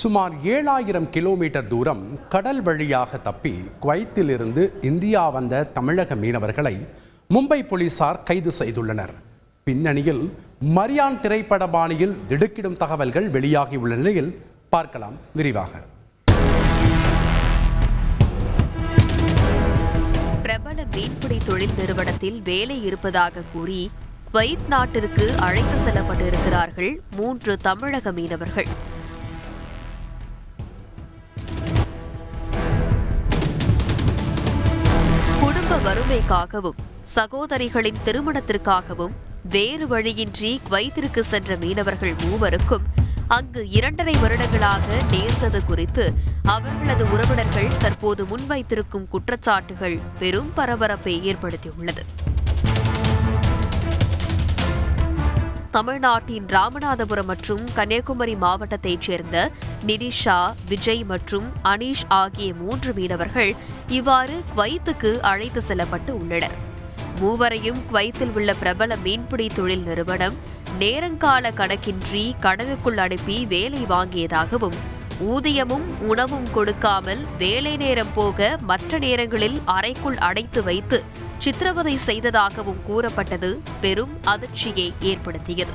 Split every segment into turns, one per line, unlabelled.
சுமார் ஏழாயிரம் கிலோமீட்டர் தூரம் கடல் வழியாக தப்பி குவைத்திலிருந்து இந்தியா வந்த தமிழக மீனவர்களை மும்பை போலீசார் கைது செய்துள்ளனர். பின்னணியில் மரியான் திரைப்பட பாணியில் திடுக்கிடும் தகவல்கள் வெளியாகியுள்ள நிலையில் பார்க்கலாம் விரிவாக.
பிரபல மீன்பிடி தொழில் நிறுவனத்தில் வேலை இருப்பதாக கூறி குவைத் நாட்டிற்கு அழைத்து செல்லப்பட்டிருக்கிறார்கள் மூன்று தமிழக மீனவர்கள். குடும்ப வறுமைக்காகவும் சகோதரிகளின் திருமணத்திற்காகவும் வேறு வழியின்றி குவைத்திற்கு சென்ற மீனவர்கள் மூவருக்கும் அங்கு இரண்டரை வருடங்களாக நேர்ந்தது குறித்து அவர்களது உறவினர்கள் தற்போது முன்வைத்திருக்கும் குற்றச்சாட்டுகள் பெரும் பரபரப்பை ஏற்படுத்தியுள்ளது. தமிழ்நாட்டின் ராமநாதபுரம் மற்றும் கன்னியாகுமரி மாவட்டத்தைச் சேர்ந்த நிதிஷா விஜய் மற்றும் அனீஷ் ஆகிய மூன்று மீனவர்கள் இவ்வாறு குவைத்துக்கு அழைத்து செல்லப்பட்டு உள்ளனர். மூவரையும் குவைத்தில் உள்ள பிரபல மீன்பிடி தொழில் நிறுவனம் நேரங்கால கணக்கின்றி கடலுக்குள் அனுப்பி வேலை வாங்கியதாகவும் ஊதியமும் உணவும் கொடுக்காமல் வேலை நேரம் போக மற்ற நேரங்களில் அறைக்குள் அடைத்து வைத்து சித்திரவதை செய்ததாகவும் கூறப்பட்டது பெரும் அதிர்ச்சியை ஏற்படுத்தியது.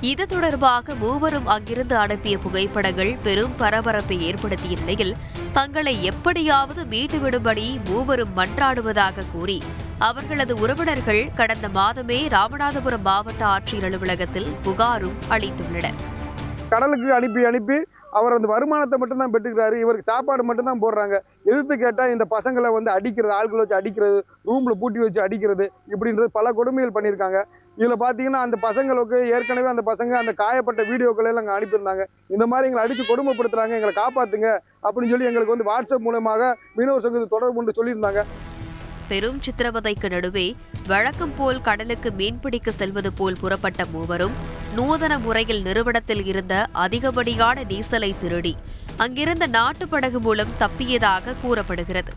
இது தொடர்பாக மூவரும் அங்கிருந்து அனுப்பிய புகைப்படங்கள் பெரும் பரபரப்பை ஏற்படுத்திய நிலையில் தங்களை எப்படியாவது மீட்டுவிடும்படி மூவரும் மன்றாடுவதாக கூறி அவர்களது உறவினர்கள் கடந்த மாதமே ராமநாதபுரம் மாவட்ட ஆட்சியர் அலுவலகத்தில் புகாரும் அளித்துள்ளனர்.
கடலுக்கு அனுப்பி அனுப்பி அவர் அந்த வருமானத்தை மட்டும்தான் பெற்றுக்கிறாரு. இவருக்கு சாப்பாடு மட்டும்தான் போடுறாங்க. எதிர்த்து கேட்டால் இந்த பசங்களை வந்து அடிக்கிறது ஆட்களை வச்சு அடிக்கிறது ரூமில் பூட்டி வச்சு அடிக்கிறது இப்படின்றது பல கொடுமைகள் பண்ணியிருக்காங்க. இதில் பார்த்தீங்கன்னா அந்த பசங்களுக்கு ஏற்கனவே அந்த பசங்க அந்த காயப்பட்ட வீடியோக்களை எல்லாம் அங்கே அனுப்பியிருந்தாங்க. இந்த மாதிரி எங்களை அடித்து கொடுமைப்படுத்துகிறாங்க எங்களை காப்பாற்றுங்க அப்படின்னு சொல்லி எங்களுக்கு வந்து வாட்ஸ்அப் மூலமாக மீனவர் சங்கத்தை தொடர்பு கொண்டு சொல்லியிருந்தாங்க.
பெரும் சித்திரவதைக்கு நடுவே வழக்கம் போல் கடலுக்கு மீன்பிடிக்க செல்வது போல் புறப்பட்ட மூவரும் நூதன முறையில் நிறுவனத்தில் இருந்த அதிகப்படியான டீசலை திருடி அங்கிருந்த நாட்டு படகு மூலம் தப்பியதாக கூறப்படுகிறது.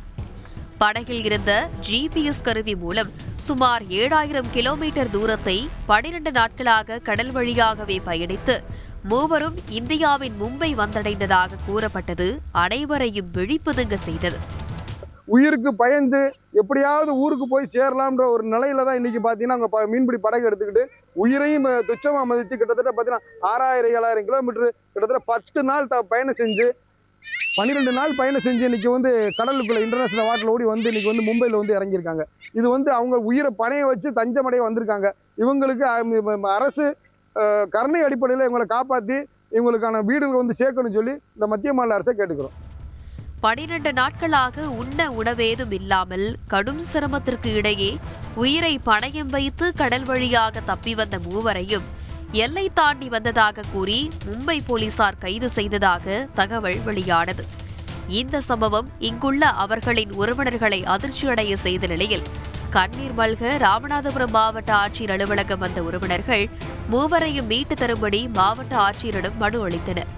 படகில் இருந்த ஜிபிஎஸ் கருவி மூலம் சுமார் ஏழாயிரம் கிலோமீட்டர் தூரத்தை பனிரெண்டு நாட்களாக கடல் வழியாகவே பயணித்து மூவரும் இந்தியாவின் மும்பை வந்தடைந்ததாக கூறப்பட்டது அனைவரையும் விழிப்புதுங்க செய்தது.
உயிருக்கு பயந்து எப்படியாவது ஊருக்கு போய் சேரலாம்ன்ற ஒரு நிலையில தான் இன்னைக்கு பார்த்தீங்கன்னா அங்கே ப- மீன்பிடி படகு எடுத்துக்கிட்டு உயிரையும் துச்சமாக மதித்து கிட்டத்தட்ட பார்த்தீங்கன்னா ஆறாயிரம் ஏழாயிரம் கிலோமீட்டர் கிட்டத்தட்ட பத்து நாள் த பயணம் செஞ்சு பன்னிரெண்டு நாள் பயணம் செஞ்சு இன்னைக்கு வந்து கடலுக்குள்ள இன்டர்நேஷனல் வாட்டரில் ஓடி வந்து இன்னைக்கு வந்து மும்பையில் வந்து இறங்கியிருக்காங்க. இது வந்து அவங்க உயிரை பணைய வச்சு தஞ்சமடைய வந்திருக்காங்க. இவங்களுக்கு அரசு கருணை அடிப்படையில் இவங்களை காப்பாற்றி இவங்களுக்கான வீடுகள் வந்து சேர்க்கணும்னு சொல்லி இந்த மத்திய மாநில அரசை கேட்டுக்கிறோம்.
பனிரெண்டு நாட்களாக உண்ண உணவேதும் இல்லாமல் கடும் சிரமத்திற்கு இடையே உயிரை பணயம் வைத்து கடல் வழியாக தப்பி வந்த மூவரையும் எல்லை தாண்டி வந்ததாக கூறி மும்பை போலீசார் கைது செய்ததாக தகவல் வெளியானது. இந்த சம்பவம் இங்குள்ள அவர்களின் உறவினர்களை அதிர்ச்சியடைய செய்த நிலையில் கண்ணீர் மல்க ராமநாதபுரம் மாவட்ட ஆட்சியர் அலுவலகம் வந்த உறவினர்கள் மூவரையும் மீட்டு தரும்படி மாவட்ட ஆட்சியரிடம் மனு அளித்தனர்.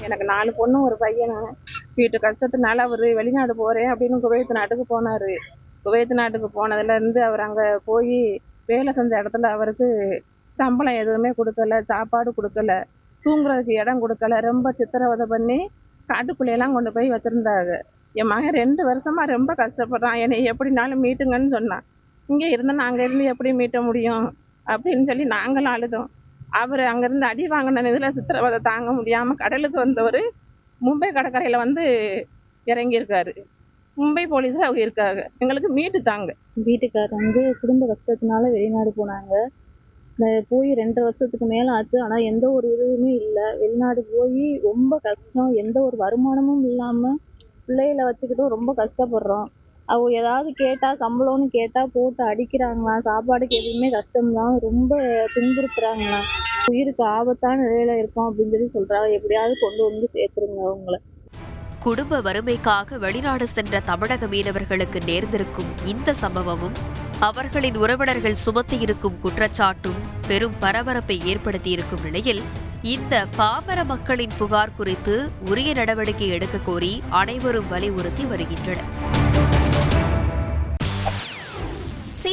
எனக்கு நாலு பொண்ணு ஒரு பையன் வீட்டு கஷ்டத்தினால அவர் வெளிநாடு போகிறேன் அப்படின்னு குவைத் நாட்டுக்கு போனார். குவைத் நாட்டுக்கு போனதுலேருந்து அவர் அங்கே போய் வேலை செஞ்ச இடத்துல அவருக்கு சம்பளம் எதுவுமே கொடுக்கல சாப்பாடு கொடுக்கல தூங்குறதுக்கு இடம் கொடுக்கல ரொம்ப சித்திரவதை பண்ணி காட்டுக்குள்ளேயெல்லாம் கொண்டு போய் வச்சுருந்தாங்க என் மகன் ரெண்டு வருஷமாக ரொம்ப கஷ்டப்படுறான். என்னை எப்படினாலும் மீட்டுங்கன்னு சொன்னான். இங்கே இருந்தால் நாங்கள் இருந்து எப்படி மீட்ட முடியும்? அப்படின்னு சொல்லி நாங்களும் அழுதோம். அவர் அங்கேருந்து அடி வாங்கின இதில் சித்திரவதை தாங்க முடியாமல் கடலுக்கு வந்தவர் மும்பை கடற்கரையில் வந்து இறங்கியிருக்காரு. மும்பை போலீஸில் அவங்க இருக்காங்க. எங்களுக்கு மீட்டு தாங்க.
வீட்டுக்காரர் வந்து குடும்ப கஷ்டத்தினால வெளிநாடு போனாங்க. போய் ரெண்டு வருஷத்துக்கு மேலே ஆச்சு. ஆனால் எந்த ஒரு இதுவுமே இல்லை. வெளிநாடு போய் ரொம்ப கஷ்டம். எந்த ஒரு வருமானமும் இல்லாமல் பிள்ளைகளை வச்சுக்கிட்டும் ரொம்ப கஷ்டப்படுறோம். அவங்க ஏதாவது கேட்டால் சம்பளம்னு கேட்டால் போட்டு அடிக்கிறாங்களாம் சாப்பாடுக்கு எதுவுமே கஷ்டம்தான் ரொம்ப துன்புறுத்துறாங்களாம் உயிருக்கு ஆபத்தான நிலையில இருக்கோம் அப்படின்னு சொல்லி சொல்கிறாங்க எப்படியாவது கொண்டு வந்து சேர்த்துருங்க அவங்கள.
குடும்ப வறுமைக்காக வெளிநாடு சென்ற தமிழக மீனவர்களுக்கு நேர்ந்திருக்கும் இந்த சம்பவமும் அவர்களின் உறவினர்கள் சுமத்தியிருக்கும் குற்றச்சாட்டும் பெரும் பரபரப்பை ஏற்படுத்தியிருக்கும் நிலையில் இந்த பாமர மக்களின் புகார் குறித்து உரிய நடவடிக்கை எடுக்க கோரி அனைவரும் வலியுறுத்தி வருகின்றனர்.